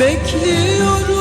Bekliyorum.